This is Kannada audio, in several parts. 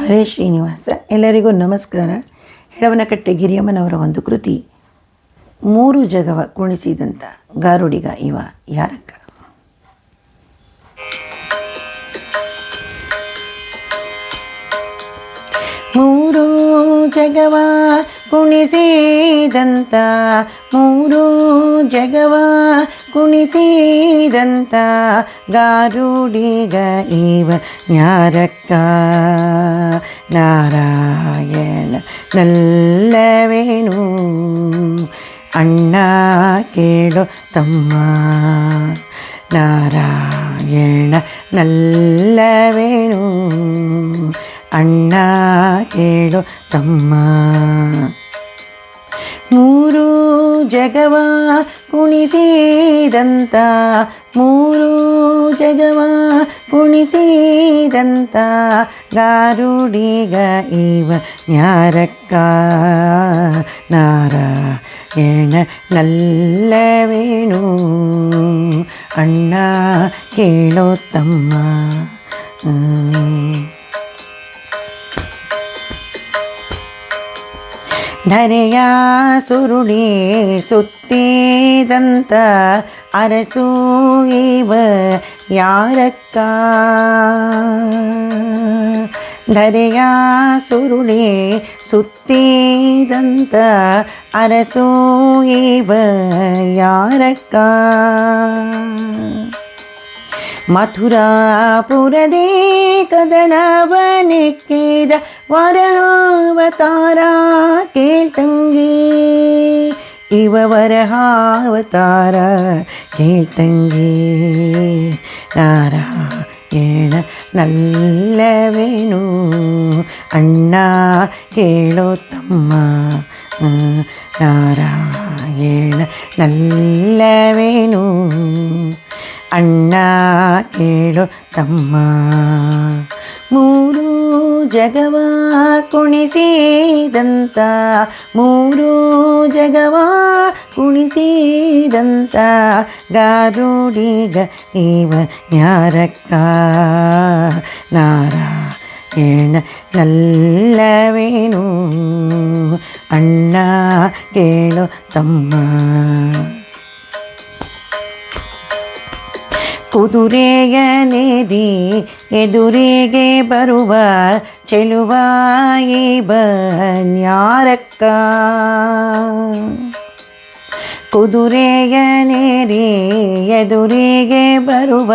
ಹರೇ ಶ್ರೀನಿವಾಸ. ಎಲ್ಲರಿಗೂ ನಮಸ್ಕಾರ. ಹೆಡವನಕಟ್ಟೆ ಗಿರಿಯಮ್ಮನವರ ಒಂದು ಕೃತಿ. ಮೂರು ಜಗವ ಕುಣಿಸಿದಂಥ ಗಾರುಡಿಗ ಇವ ಯಾರಕ್ಕ? ಮೂರು ಜಗವ ಕುಣಿಸಿದಂತ ಮೂರು ಜಗವ ಕುಣಿಸಿದಂತ ಗಾರುಡಿಗ ಇವ ನ್ಯಾರಕ್ಕ ನಾರಾಯಣ ನಲ್ಲವೇನು ಅಣ್ಣ ಕೇಳು ತಮ್ಮ ನಾರಾಯಣ ನಲ್ಲವೇನು ಅಣ್ಣ ಕೇಳು ತಮ್ಮ ಮೂರು ಜಗವ ಕುಣಿಸಿದಂತ ಮೂರು ಜಗವ ಕುಣಿಸಿದಂತ ಗಾರುಡಿಗ ಇವ ನ್ಯಾರಕ್ಕ ನಾರಾಯಣ ನಲ್ಲವೇಣು ಅಣ್ಣ ಕೇಳೋ ತಮ್ಮ ಹ್ಮ್. ಧರೆಯ ಸುರುಳಿ ಸುತ್ತಿದಂತ ಅರಸು ಇವ ಯಾರಕ್ಕ ಧರೆಯ ಸುರುಳಿ ಸುತ್ತಿದಂತ ಅರಸು ಇವ ಯಾರಕ್ಕ ಮಥುರಾಪುರದೇ ಕದನವನೆಕ್ಕಿದ ವರಹಾವತಾರ ಕೇಳ್ತಂಗಿ. ಇವ ವರಹಾವತಾರ ಕೇಳ್ತಂಗಿ. ನಾರಾಯಣ ನಲ್ಲವೇನು? ಅಣ್ಣ ಕೇಳೋ ತಮ್ಮ. ನಾರಾಯಣ ನಲ್ಲವೇನು? ಅಣ್ಣ ಕೇಳು ತಮ್ಮ ಮೂರು ಜಗವ ಕುಣಿಸಿದಂತ ಮೂರು ಜಗವ ಕುಣಿಸಿದಂತ ಗಾರುಡಿಗ ಇವ ಯಾರಕ್ಕ ನಾರಾಯಣ ನಲ್ಲವೇನು ಅಣ್ಣ ಕೇಳು ತಮ್ಮ ಕುದುರೆಯನೇರಿ ಎದುರಿಗೆ ಬರುವ ಚೆಲುವಾಯಿ ಬನ್ಯಾರಕ್ಕ. ಕುದುರೆಯನೇರಿ ಎದುರಿಗೆ ಬರುವ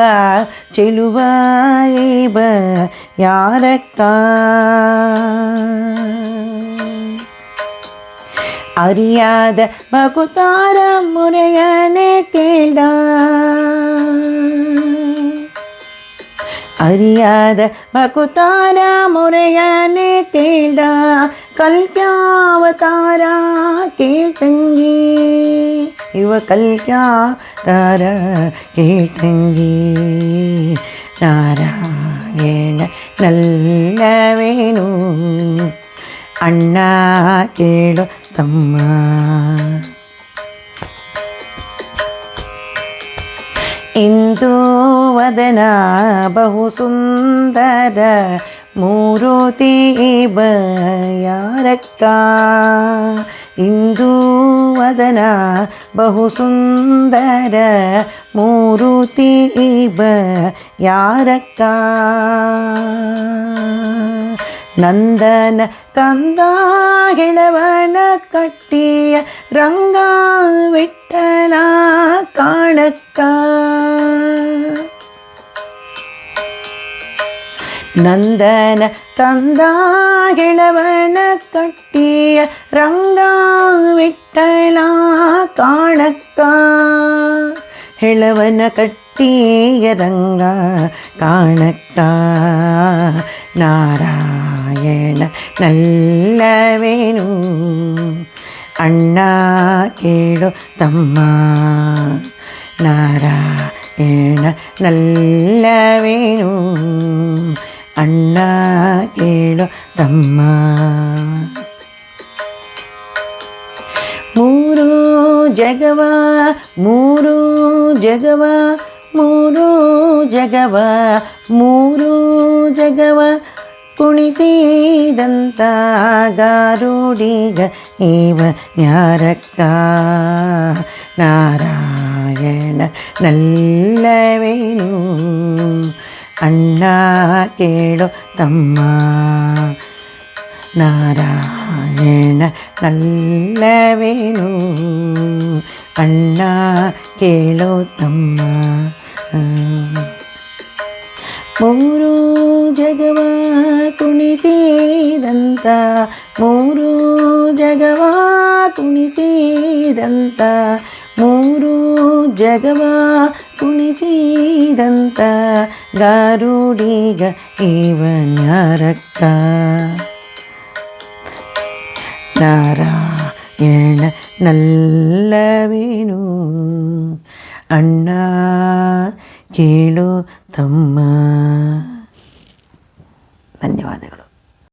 ಚೆಲುವಾಯಿ ಬ ಯಾರಕ್ಕ அறியாத மகுதார முறையனே கேடா அறியாத மகுதார முறையனே கேடா கல்யாவதாரா கேள் தங்கி இவ கல்யா தார கேள் தங்கி நாராயண நல்ல வேணும். ಅಣ್ಣ ಕೇಳು ತಮ್ಮ. ಇಂದು ವದನ ಬಹು ಸುಂದರ ಮೂರುತಿ ಬಯಾರಕ್ಕ ಇಂದು ವದನ ಬಹು ಸುಂದರ ಮೂರುತಿ ಬ நந்தன தந்தாகிழவன கட்டிய ரங்கா விட்டலா காணக்கா. நந்தன தந்தாகிழவன கட்டிய ரங்கா விட்டலா காணக்கா. இளவன கட்டி ಕಾಣಕ್ಕ ಹೆಳವನ ಕಟ್ಟಿಯ ರಂಗ ಕಾಣಕ್ಕ ನಾರಾಯಣ ನಲ್ಲವೇನು ಅಣ್ಣ ಕೇಳು ತಮ್ಮ ನಾರಾಯಣ ನಲ್ಲವೇನು ಅಣ್ಣ ಕೇಳು ತಮ್ಮ ಮೂರು ಜಗವ ಮೂರು ಜಗವ ಮೂರು ಜಗವ ಮೂರು ಜಗವ ಕುಣಿಸಿದಂತ ಕುಣಿಸಿದಂತ ಗಾರುಡಿಗ ಇವ ಯಾರಕ್ಕ ನಾರಾಯಣ ನಲ್ಲವೇನು ಅಣ್ಣ ಕೇಳು ತಮ್ಮ ನಾರಾಯಣ ನಲ್ಲವೇನು ಅಣ್ಣ ಕೇಳು ತಮ್ಮ ಮೂರು ಜಗವ ತುಣಿಸಿದಂತ ಮೂರು ಜಗವ ತುಣಿಸಿದಂತ ಮೂರು ಜಗವ ಕುಣಿಸಿದಂತ ಗಾರುಡಿಗ ಇವನ್ಯಾರಕ್ಕ ನಾರಾಯಣ ನಲ್ಲವೇನು ಅಣ್ಣ ಕೇಳು ತಮ್ಮ. ಧನ್ಯವಾದಗಳು.